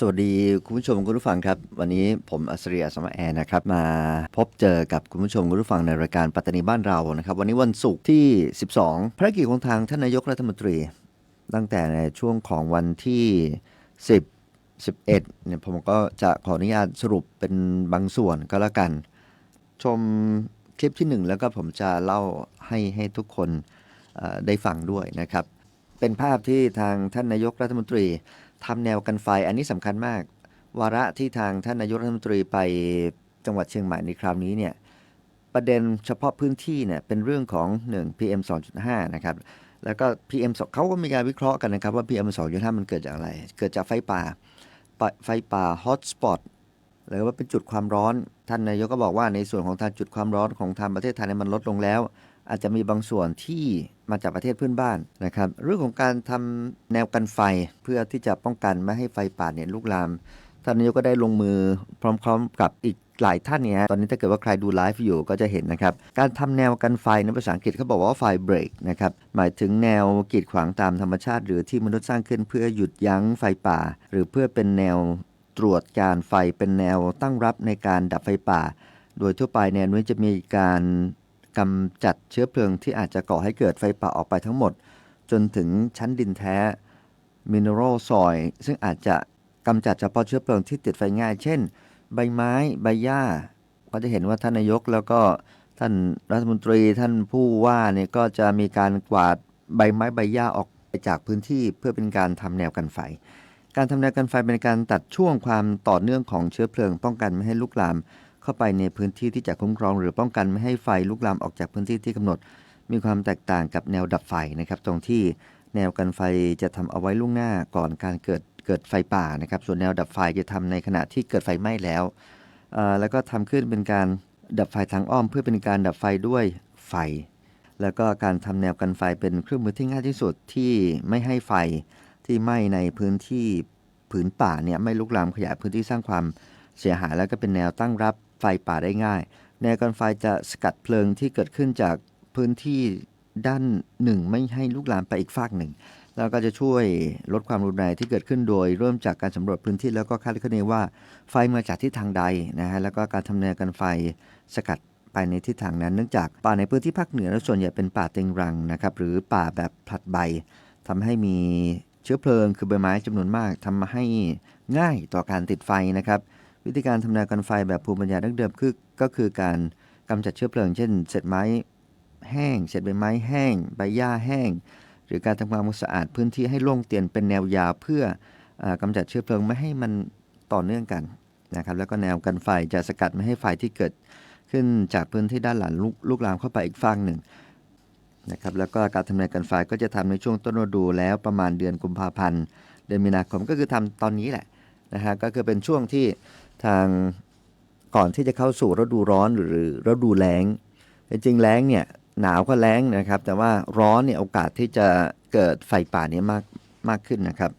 สวัสดีคุณผู้ชมคุณผู้ฟังครับ วันนี้ผมอัศริยสมแอร์นะครับมาพบเจอกับคุณผู้ชมคุณผู้ฟังในรายการปัตตานีบ้านเรานะครับ วันนี้วันศุกร์ที่ 12ภารกิจของทางท่านนายกรัฐมนตรี ตั้งแต่ในช่วงของวันที่ 10 11เนี่ยผมก็จะขออนุญาตสรุปเป็นบางส่วนก็แล้วกัน ชมคลิปที่หนึ่งแล้วก็ผมจะเล่าให้ให้ทุกคนได้ฟังด้วยนะครับ เป็นภาพที่ทางท่านนายกรัฐมนตรี ทำแนวกันไฟ อันนี้สำคัญมาก วาระที่ทางท่านนายกรัฐมนตรีไปจังหวัดเชียงใหม่ในคราวนี้เนี่ยประเด็นเฉพาะพื้นที่เนี่ยเป็นเรื่องของ1 PM 2.5 นะครับแล้วก็ PM 2เขาก็มีการวิเคราะห์กันนะครับว่า PM 2.5 มันเกิดจากอะไร เกิดจากไฟป่า ไฟป่าฮอตสปอตหรือว่าเป็นจุดความร้อน ท่านนายกก็บอกว่าในส่วนของทางจุดความร้อนของทางประเทศไทยเนี่ยมันลดลงแล้ว อาจจะมีบางส่วนที่มาจากประเทศเพื่อนบ้านนะครับ เรื่องของการทำแนวกันไฟเพื่อที่จะป้องกันไม่ให้ไฟป่าเนี่ยลุกลามท่านนายกก็ได้ลงมือพร้อม ๆ กับอีกหลายท่านเนี่ยตอนนี้ถ้าเกิดว่าใครดูไลฟ์อยู่ก็จะเห็นนะครับ การทำแนวกันไฟในภาษาอังกฤษเขาบอกว่าไฟเบรกนะครับ หมายถึงแนวกีดขวางตามธรรมชาติ หรือที่มนุษย์สร้างขึ้นเพื่อหยุดยั้งไฟป่า หรือเพื่อเป็นแนวตรวจการไฟเป็นแนวตั้งรับในการดับไฟป่า โดยทั่วไปแนวนี้จะมีการ กำจัดเชื้อเพลิงที่อาจจะก่อให้เกิดไฟป่าออกไปทั้งหมด จนถึงชั้นดินแท้มินเนอรัลซอยซึ่งอาจจะกำจัดเฉพาะเชื้อเพลิงที่ติดไฟง่าย เช่น ใบไม้ ใบหญ้า ก็จะเห็นว่าท่านนายกแล้วก็ท่านรัฐมนตรีท่านผู้ว่าเนี่ยก็จะมีการกวาดใบไม้ใบหญ้าออกไปจากพื้นที่เพื่อเป็นการทำแนวกันไฟ การทำแนวกันไฟเป็นการตัดช่วงความต่อเนื่องของเชื้อเพลิงป้องกันไม่ให้ลุกลาม เข้าไปในพื้นที่ที่จะคุ้มครอง หรือป้องกันไม่ให้ไฟลุกลามออกจากพื้นที่ที่กำหนด มีความแตกต่างกับแนวดับไฟนะครับตรงที่แนวกันไฟจะทำเอาไว้ล่วงหน้าก่อนการเกิดเกิดไฟป่านะครับ ส่วนแนวดับไฟจะทำในขณะที่เกิดไฟไหม้แล้ว แล้วก็ทำขึ้นเป็นการดับไฟทางอ้อม เพื่อเป็นการดับไฟด้วยไฟ แล้วก็การทำแนวกันไฟเป็นเครื่องมือที่ง่ายที่สุดที่ไม่ให้ไฟที่ไหม้ในพื้นที่ผืนป่าเนี่ยไม่ลุกลามขยายพื้นที่สร้างความเสียหายแล้วก็เป็นแนวตั้งรับ ไฟป่าได้ง่าย แนวกันไฟจะสกัดเพลิงที่เกิดขึ้นจากพื้นที่ด้านหนึ่งไม่ให้ลุกลามไปอีกฝากหนึ่ง แล้วก็จะช่วยลดความรุนแรงที่เกิดขึ้นโดย เริ่มจากการสำรวจพื้นที่แล้วก็คาดคะเนว่าไฟมาจากทิศทางใดนะฮะแล้วก็การทำแนวกันไฟสกัดไปในทิศทางนั้น เนื่องจากป่าในพื้นที่ภาคเหนือส่วนใหญ่เป็นป่าเต็งรังนะครับหรือป่าแบบผลัดใบทำให้มีเชื้อเพลิงคือใบไม้จำนวนมากทำให้ง่ายต่อการติดไฟนะครับ วิธีการทำนวกันไฟแบบภูมิปัญญาดั้งเดิมคือก็คือการกำจัดเชื้อเพลิง เช่นเศษไม้แห้งเศษใบไม้แห้ง ใบหญ้าแห้ง หรือการทำความสะอาดพื้นที่ให้โล่งเตียนเป็นแนวยาวเพื่ออกำจัดเชื้อเพลิงไม่ให้มันต่อเนื่องกันนะครับแล้วก็แนวกันไฟจะสกัดไม่ให้ไฟที่เกิดขึ้นจากพื้นที่ด้านหลังลุกลุกลามเข้าไปอีกฝั่งหนึ่งนะครับแล้วก็การทำแนวกันไฟก็จะทำในช่วงต้นฤดูแล้วประมาณเดือนกุมภาพันธ์เดือนมีนาคมก็คือทำตอนนี้แหละนะฮะก็คือเป็นช่วงที่ ทางก่อนที่จะเข้าสู่ฤดูร้อนหรือฤดูแล้ง จริงๆแล้งเนี่ยหนาวก็แล้งนะครับ แต่ว่าร้อนเนี่ยโอกาสที่จะเกิดไฟป่าเนี่ยมากมากขึ้นนะครับ